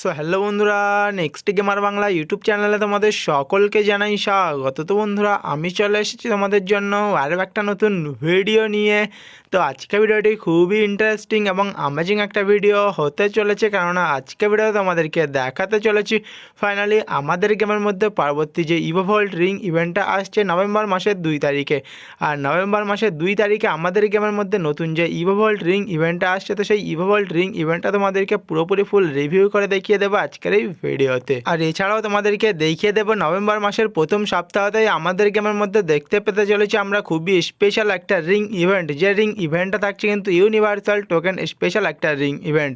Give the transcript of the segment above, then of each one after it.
So hello বন্ধুরা next gamer Bangla YouTube চ্যানেলে তোমাদের সকলকে জানাই স্বাগত। তো বন্ধুরা, আমি চলে এসেছি তোমাদের জন্য আরও একটা নতুন ভিডিও নিয়ে। তো আজকে ভিডিওটি খুবই ইন্টারেস্টিং এবং অ্যামেজিং একটা ভিডিও হতে চলেছে, কেননা আজকে ভিডিও তোমাদেরকে দেখাতে চলেছি। ফাইনালি আমাদের গেমের মধ্যে পরবর্তী যে ইভোভল্ট রিং ইভেন্টটা আসছে নভেম্বর মাসের দুই তারিখে। আর নভেম্বর মাসের দুই তারিখে আমাদের গেমের মধ্যে নতুন যে ইভোভল্ট রিং ইভেন্টটা আসছে, তো সেই ইভোভল্ট রিং ইভেন্টটা তোমাদেরকে পুরোপুরি ফুল রিভিউ করে দেখিয়ে দেবো আজকের এই ভিডিওতে। আর এছাড়াও তোমাদেরকে দেখিয়ে দেবো নভেম্বর মাসের প্রথম সপ্তাহতেই আমাদের গেমের মধ্যে দেখতে পেতে চলেছি আমরা খুবই স্পেশাল একটা রিং ইভেন্ট যে রিং ইভেন্টটা থাকছে কিন্তু ইউনিভার্সাল টোকেন স্পেশাল একটা রিং ইভেন্ট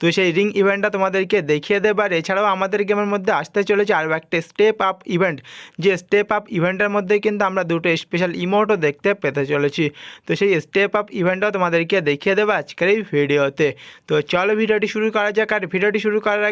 তো সেই রিং ইভেন্টটা তোমাদেরকে দেখিয়ে দেবো। আর এছাড়াও আমাদের গেমের মধ্যে আসতে চলেছে আরও একটা স্টেপ আপ ইভেন্ট যে স্টেপ আপ ইভেন্টের মধ্যে কিন্তু আমরা দুটো স্পেশাল ইমোটও দেখতে পেতে চলেছি। তো সেই স্টেপ আপ ইভেন্টটাও তোমাদেরকে দেখিয়ে দেবো আজকের এই ভিডিওতে। তো চলো ভিডিওটি শুরু করা যাক। আর ভিডিওটি শুরু করার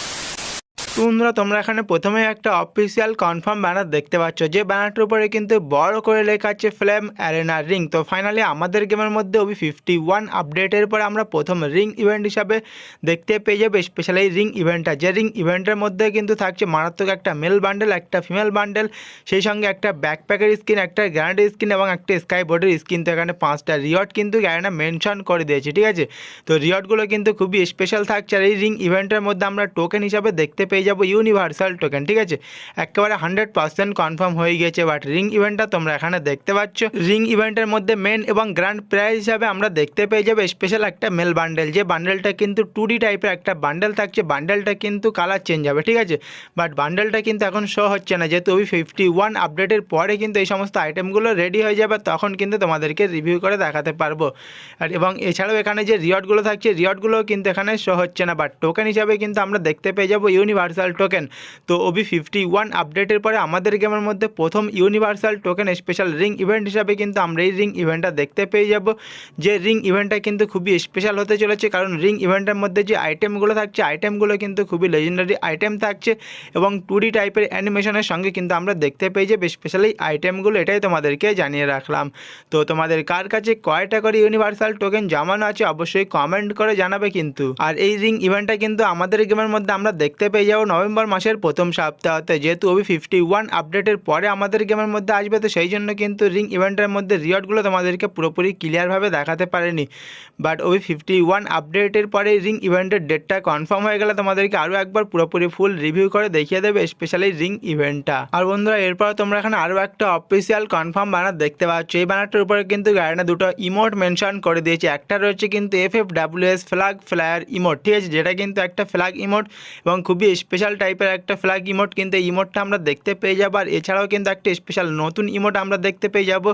বন্ধুরা, তোমরা এখানে প্রথমে একটা অফিসিয়াল কনফার্ম ব্যানার দেখতে পাচ্ছ। যে ব্যানারটার উপরে কিন্তু বড় করে লেখা আছে ফ্লেম অ্যারেনা রিং তো ফাইনালি আমাদের গেমের মধ্যে ওবি ফিফটি ওয়ান আপডেটের পরে আমরা প্রথম রিং ইভেন্ট হিসাবে দেখতে পেয়ে যাবে স্পেশাল এই রিং ইভেন্টটা যে রিং ইভেন্টের মধ্যে কিন্তু থাকছে মারাত্মক একটা মেল বান্ডেল একটা ফিমেল বান্ডেল সেই সঙ্গে একটা ব্যাকপ্যাকের স্কিন একটা গ্যারান্টি স্কিন এবং একটা স্কাই বোর্ডের স্কিন তো এখানে পাঁচটা রিয়ট কিন্তু গ্যারান্টা মেনশন করে দিয়েছে, ঠিক আছে? তো রিয়টগুলো কিন্তু খুবই স্পেশাল থাকছে। আর এই রিং ইভেন্টের মধ্যে আমরা টোকেন হিসাবে দেখতে পেয়ে যাব ইউনিভার্সাল টোকেন ঠিক আছে? একেবারে হান্ড্রেড পার্সেন্ট কনফার্ম হয়ে গেছে বাট রিং ইভেন্টটা তোমরা এখানে দেখতে পাচ্ছ। রিং ইভেন্টের মধ্যে মেন এবং গ্র্যান্ড প্রাইজ হিসাবে আমরা দেখতে পেয়ে যাব স্পেশাল একটা মেল বান্ডেল যে বান্ডেলটা কিন্তু টু ডি টাইপের একটা বান্ডেল থাকছে বান্ডেলটা কিন্তু কালার চেঞ্জ হবে, ঠিক আছে? বাট বান্ডেলটা কিন্তু এখন শো হচ্ছে না, যেহেতু ওই ফিফটি ওয়ান আপডেটের পরে কিন্তু এই সমস্ত আইটেমগুলো রেডি হয়ে যাবে, তখন কিন্তু তোমাদেরকে রিভিউ করে দেখাতে পারব। আর এবং এছাড়াও এখানে যে রিয়টগুলো থাকছে রিয়টগুলো কিন্তু এখানে শো হচ্ছে না বাট টোকেন হিসাবে কিন্তু আমরা দেখতে পেয়ে যাব ইউনিভার্সাল টোকেন তো ওবি ফিফটি ওয়ান আপডেটের পরে আমাদের গেমের মধ্যে প্রথম universal token special ring event হিসাবে কিন্তু আমরা এই রিং ইভেন্টটা দেখতে পেয়ে যাব। যে রিং ইভেন্টটা কিন্তু খুবই স্পেশাল হতে চলেছে, কারণ রিং ইভেন্টের মধ্যে যে আইটেমগুলো থাকছে আইটেমগুলো কিন্তু খুবই লেজেন্ডারি আইটেম থাকছে এবং টু টাইপের অ্যানিমেশনের সঙ্গে কিন্তু আমরা দেখতে পেয়ে যাবে স্পেশালি আইটেমগুলো এটাই তোমাদেরকে জানিয়ে রাখলাম। তো তোমাদের কার কাছে কয়টা করে ইউনিভার্সাল টোকেন জমানো আছে, অবশ্যই কমেন্ট করে জানাবে কিন্তু। আর এই রিং ইভেন্টটা কিন্তু আমাদের গেমের মধ্যে আমরা দেখতে পেয়ে যাব নভেম্বর মাসের প্রথম সপ্তাহতে। যেহেতু ওবি ফিফটি ওয়ান আপডেটের পরে আমাদের গেমের মধ্যে আসবে, তো সেই জন্য কিন্তু রিং ইভেন্টের মধ্যে রিওয়ার্ডগুলো তোমাদেরকে পুরোপুরি ক্লিয়ারভাবে দেখাতে পারেনি। বাট ওবি ফিফটি ওয়ান আপডেটের পরে রিং ইভেন্টের ডেটটা কনফার্ম হয়ে গেলে তোমাদেরকে আরও একবার পুরোপুরি ফুল রিভিউ করে দেখিয়ে দেবে স্পেশালি রিং ইভেন্টটা আর বন্ধুরা এরপর তোমরা এখানে আরও একটা অফিসিয়াল কনফার্ম বানার দেখতে পাচ্ছ। এই বানারটার উপরে কিন্তু গাড়িটা দুটো ইমোট মেনশন করে দিয়েছে। একটা রয়েছে কিন্তু F F W S flag flyer emote ঠিক আছে? যেটা কিন্তু একটা ফ্ল্যাগ ইমোট এবং খুবই স্পেশাল টাইপের একটা ফ্ল্যাগ ইমোট কিন্তু এই ইমোটটা আমরা দেখতে পেয়ে যাব। আর এছাড়াও কিন্তু একটা স্পেশাল নতুন ইমোট আমরা দেখতে পেয়ে যাব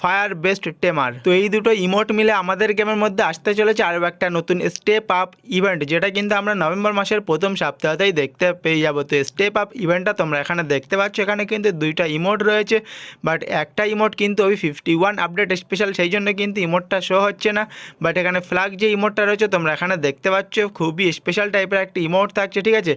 ফায়ার বেস্ট টেমার তো এই দুটো ইমোট মিলে আমাদের গেমের মধ্যে আসতে চলেছে আরও একটা নতুন স্টেপ আপ ইভেন্ট যেটা কিন্তু আমরা নভেম্বর মাসের প্রথম সপ্তাহতেই দেখতে পেয়ে যাব। তো স্টেপ আপ ইভেন্টটা তোমরা এখানে দেখতে পাচ্ছ, এখানে কিন্তু দুইটা ইমোট রয়েছে বাট একটা ইমোট কিন্তু ওই ফিফটি ওয়ান আপডেট স্পেশাল সেই জন্য কিন্তু ইমোটটা শো হচ্ছে না। বাট এখানে ফ্ল্যাগ যে ইমোটটা রয়েছে, তোমরা এখানে দেখতে পাচ্ছ, খুবই স্পেশাল টাইপের একটা ইমোট থাকছে, ঠিক আছে?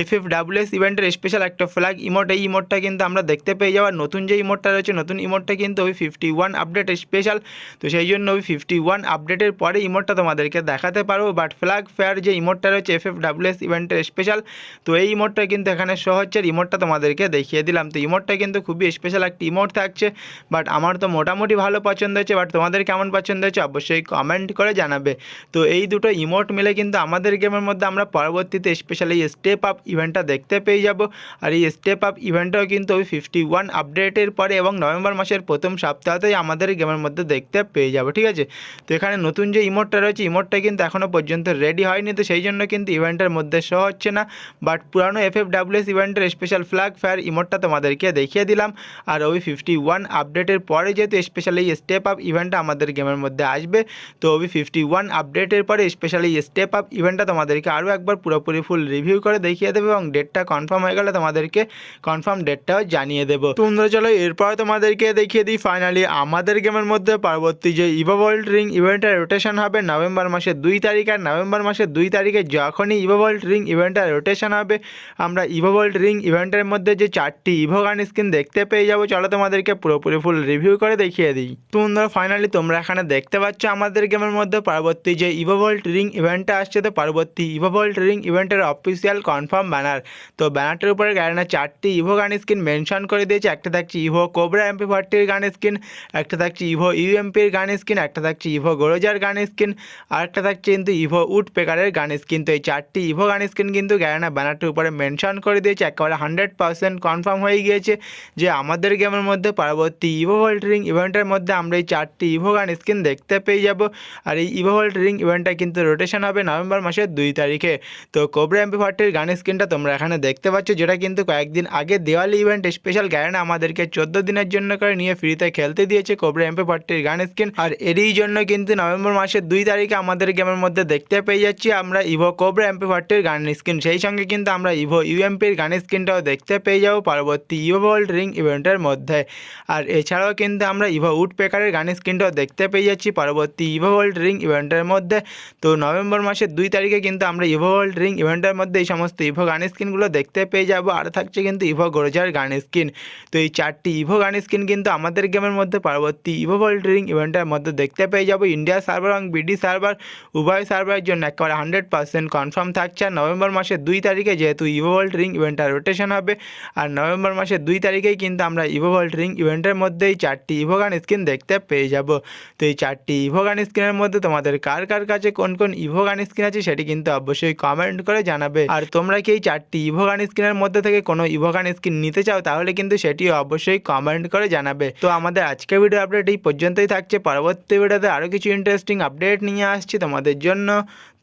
এফ এফ ডাব্লিউ এস ইভেন্টের স্পেশাল একটা ফ্ল্যাগ ইমোট এই ইমোটটা কিন্তু আমরা দেখতে পেয়ে যাওয়ার নতুন যে ইমোটটা রয়েছে, নতুন ইমোটটা কিন্তু ওই ফিফটি ওয়ান আপডেট স্পেশাল তো সেই জন্য ওই ফিফটি ওয়ান আপডেটের পরে ইমোটটা তোমাদেরকে দেখাতে পারব। বাট ফ্ল্যাগ ফেয়ার যে ইমোটটা রয়েছে এফ এফ ডাব্লিউ এস ইভেন্টের স্পেশাল তো এই ইমোটটা কিন্তু এখানে শো হচ্ছে। ইমোটটা তোমাদেরকে দেখিয়ে দিলাম। তো ইমোটটা কিন্তু খুবই স্পেশাল একটা ইমোট থাকছে। বাট আমার তো মোটামুটি ভালো পছন্দ হয়েছে বাট তোমাদের কেমন পছন্দ হয়েছে অবশ্যই কমেন্ট করে জানাবে। তো এই দুটো ইমোট মিলে কিন্তু আমাদের গেমের মধ্যে আমরা পরবর্তীতে স্পেশালি স্টেপ আপ ইভেন্টটা দেখতে পেয়ে যাব। আর এই স্টেপ আপ ইভেন্টটাও কিন্তু ওই ফিফটি ওয়ান আপডেটের পরে এবং নভেম্বর মাসের প্রথম সপ্তাহতেই আমাদের গেমের মধ্যে দেখতে পেয়ে যাব, ঠিক আছে? তো এখানে নতুন যে ইমোটটা রয়েছে ইমোটটা কিন্তু এখনও পর্যন্ত রেডি হয়নি। তো সেই জন্য কিন্তু ইভেন্টের মধ্যে শো হচ্ছে না। বাট পুরানো এফ এফ ডাব্লিউএস ইভেন্টের স্পেশাল ফ্ল্যাগ ফায়ার ইমোটটা তোমাদেরকে দেখিয়ে দিলাম। আর ওই ফিফটি ওয়ান আপডেটের পরে যেহেতু স্পেশালি স্টেপ আপ ইভেন্টটা আমাদের গেমের মধ্যে আসবে, তো ওই ফিফটি ওয়ান আপডেটের পরে স্পেশালি স্টেপ আপ ইভেন্টটা তোমাদেরকে আরও একবার পুরোপুরি ফুল রিভিউ করে দেখিয়ে দেবে এবং ডেটটা কনফার্ম হয়ে গেলে তোমাদেরকে কনফার্ম ডেটটাও জানিয়ে দেবো। তো বন্ধুরা, চলো এরপর তোমাদেরকে দেখিয়ে দিই ফাইনালি আমাদের গেমের মধ্যে পরবর্তী যে ইভো ভোল্ট রিং ইভেন্টের রোটেশন হবে নভেম্বর মাসের দুই তারিখ আর নভেম্বর মাসের দুই তারিখে যখনই ইভো ভোল্ট রিং ইভেন্টের রোটেশন হবে, আমরা ইভো ভোল্ট রিং ইভেন্টের মধ্যে যে চারটি ইভো গান স্ক্রিন দেখতে পেয়ে যাব। চলো তোমাদেরকে পুরোপুরি ফুল রিভিউ করে দেখিয়ে দিই। তো বন্ধুরা ফাইনালি তোমরা এখানে দেখতে পাচ্ছ আমাদের গেমের মধ্যে পরবর্তী যে ইভো ভোল্ট রিং ইভেন্টটা আসছে। তো পরবর্তী ইভো ভোল্ট রিং ইভেন্টের অফিসিয়াল কনফার্ম ব্যানার। তো ব্যানারটার উপরে গ্যারেনা চারটি ইভো গান স্ক্রিন মেনশন করে দিয়েছে। একটা থাকছে ইভো কোবরা এমপি ফর্টির গান স্ক্রিন, একটা থাকছে ইভো ইউএমপির গান স্ক্রিন, একটা থাকছে ইভো গোরোজার গান স্ক্রিন, আর একটা থাকছে কিন্তু ইভো উড পেকারের গান স্কিন তো এই চারটি ইভো গান স্ক্রিন কিন্তু গ্যারেনা ব্যানারটির উপরে মেনশন করে দিয়েছে। একেবারে হান্ড্রেড পার্সেন্ট কনফার্ম হয়ে গিয়েছে যে আমাদের গেমের মধ্যে পরবর্তী ইভো ভোল্ট রিং ইভেন্টের মধ্যে আমরা এই চারটি ইভো গান স্ক্রিন দেখতে পেয়ে যাব। আর এই ইভো ভোল্ট রিং ইভেন্টটা কিন্তু রোটেশন হবে নভেম্বর মাসের দুই তারিখে। তো কোবরা এমপি ফর্টির গান স্ক্রিনটা তোমরা এখানে দেখতে পাচ্ছ, যেটা কিন্তু কয়েকদিন আগে দেওয়ালি ইভেন্ট স্পেশাল গ্যারেন্ট আমাদেরকে চোদ্দ দিনের জন্য করে নিয়ে ফ্রিতে খেলতে দিয়েছে কোবরা এমপি ফর্টির গান স্ক্রিন আর এরই জন্য কিন্তু নভেম্বর মাসের দুই তারিখে আমাদের গেমের মধ্যে দেখতে পেয়ে যাচ্ছি আমরা ইভো কোবরা এমপি ফর্টির গান স্ক্রিন সেই সঙ্গে কিন্তু আমরা ইভো ইউএমপির গান স্ক্রিনটাও দেখতে পেয়ে যাব পরবর্তী ইভো ভোল্ট রিং ইভেন্টের মধ্যে। আর এছাড়াও কিন্তু আমরা ইভো উড পেকারের গান স্ক্রিনটাও দেখতে পেয়ে যাচ্ছি পরবর্তী ইভো ভোল্ট রিং ইভেন্টের মধ্যে। তো নভেম্বর মাসের দুই তারিখে কিন্তু আমরা ইভো ভোল্ট রিং ইভেন্টের মধ্যে এই সমস্ত ইভো গান স্ক্রিনগুলো দেখতে পেয়ে যাব। আর থাকছে কিন্তু ইভো গোরজার গান স্ক্রিন তো এই চারটি ইভো গান স্ক্রিন কিন্তু আমাদের গেমের মধ্যে পরবর্তী ইভো ভোল্ট রিং ইভেন্টের মধ্যে দেখতে পেয়ে যাব। ইন্ডিয়া সার্ভার এবং বিডি সার্ভার, উভয় সার্ভারের জন্য একেবারে হান্ড্রেড পার্সেন্ট কনফার্ম থাকছে। আর নভেম্বর মাসের দুই তারিখে যেহেতু ইভো ভোল্ট রিং ইভেন্টটা রোটেশন হবে, আর নভেম্বর মাসের দুই তারিখেই কিন্তু আমরা ইভো ভোল্ট ইভেন্টের মধ্যে এই চারটি ইভো গান স্ক্রিন দেখতে পেয়ে যাব। তো এই চারটি ইভো গান স্ক্রিনের মধ্যে তোমাদের কার কার কাছে কোন কোন ইভো গান স্ক্রিন আছে সেটি কিন্তু অবশ্যই কমেন্ট করে জানাবে। আর তোমরা কি এই চারটি ইভোগান স্ক্রিনের মধ্যে থেকে কোনো ইভোগান স্ক্রিন নিতে চাও? তাহলে কিন্তু সেটি অবশ্যই কমেন্ট করে জানাবে। তো আমাদের আজকের ভিডিও আপডেট এই পর্যন্তই থাকছে। পরবর্তী ভিডিওতে আরও কিছু ইন্টারেস্টিং আপডেট নিয়ে আসছি তোমাদের জন্য।